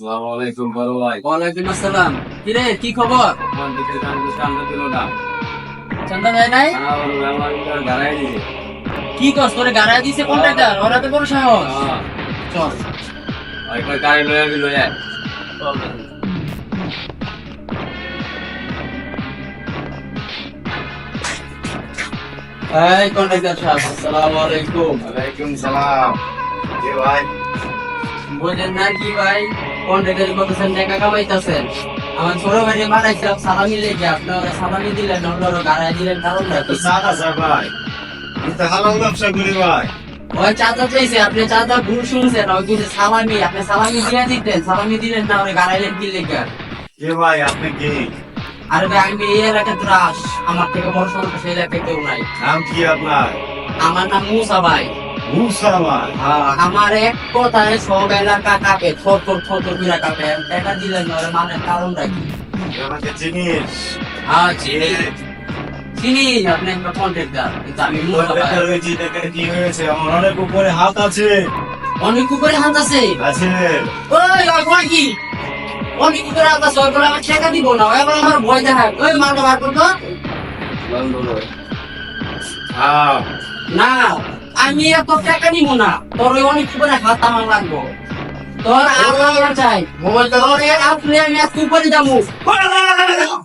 আসসালামু আলাইকুম বড় ভাই। ওয়ালাইকুম আসসালাম। কিরে কি খবর? কোন দিকে কান্দে কান্দে দিল না। চান্দা দেয় নাই? আমার আমার গাড়াই দিছে। কি কস তোরে গাড়ায় দিছে কন্ট্রাক্টর ওরা তো বড় সাহস। হ্যাঁ। চল। ওই কই গাড়ি লয়ে গেল এক এই কন্ট্রাক্টর সাহেব আসসালামু আলাইকুম। ওয়ালাইকুম সালাম। কে ভাই? বুঝলেন না কি ভাই? কন্ট্রাক্টর কতছেন টাকা কামাইতেছেন। আমার ছোট ভাই বানাইছিলাম সালামি লেগে আপনারা সালামি দিলেন আপনারা গাড়ায় দিলেন কারণটা কি সাদা স্যার ভাই। তো হালাল ব্যবসা করি ভাই। ওই চাচা চাইছে আপনি চাচা ভুল শুনছেন ওই কিছু সালামি আপনি সালামি দিয়ে দিতেন সালামি দিলেন না ওই গাড়াইলেন কি লেগে? কে ভাই আপনি কে? আরে ভাই আমি এই এলাকার ত্রাস আমার থেকে বড় সমস্যা সেই এলাকায় কেউ নাই। নাম কি আপনার? আমার নাম মুসা ভাই। আমার এক কথায় সব এলাকা কাঁপে থর থর থর থর করে কাঁপে। টাকা দিলেন না মানে কারণটা কি? আমাকে চিনিস হ্যাঁ চিনি চিনি আপনি একটা কন্ট্রাক্টর কিন্তু আমি মুসা ভাই রয়েছি দেখে কি হয়েছে আমার অনেক উপরে হাত আছে। অনেক কুকুরে হাত আছে? আছে। ওই ওই কি? অনেক কুকুরে হাত আছে ওই আমার টাকা দিব না আমার ভয় দেখায়। ওই মারটা বার করতো হ্যাঁ। না। আমি এত টাকা নিব না। তোর ওই অনেক উপরে হাত আমার লাগবো। তোর আর চাই। তোর আপনি আমি আজকে উপরে যাব।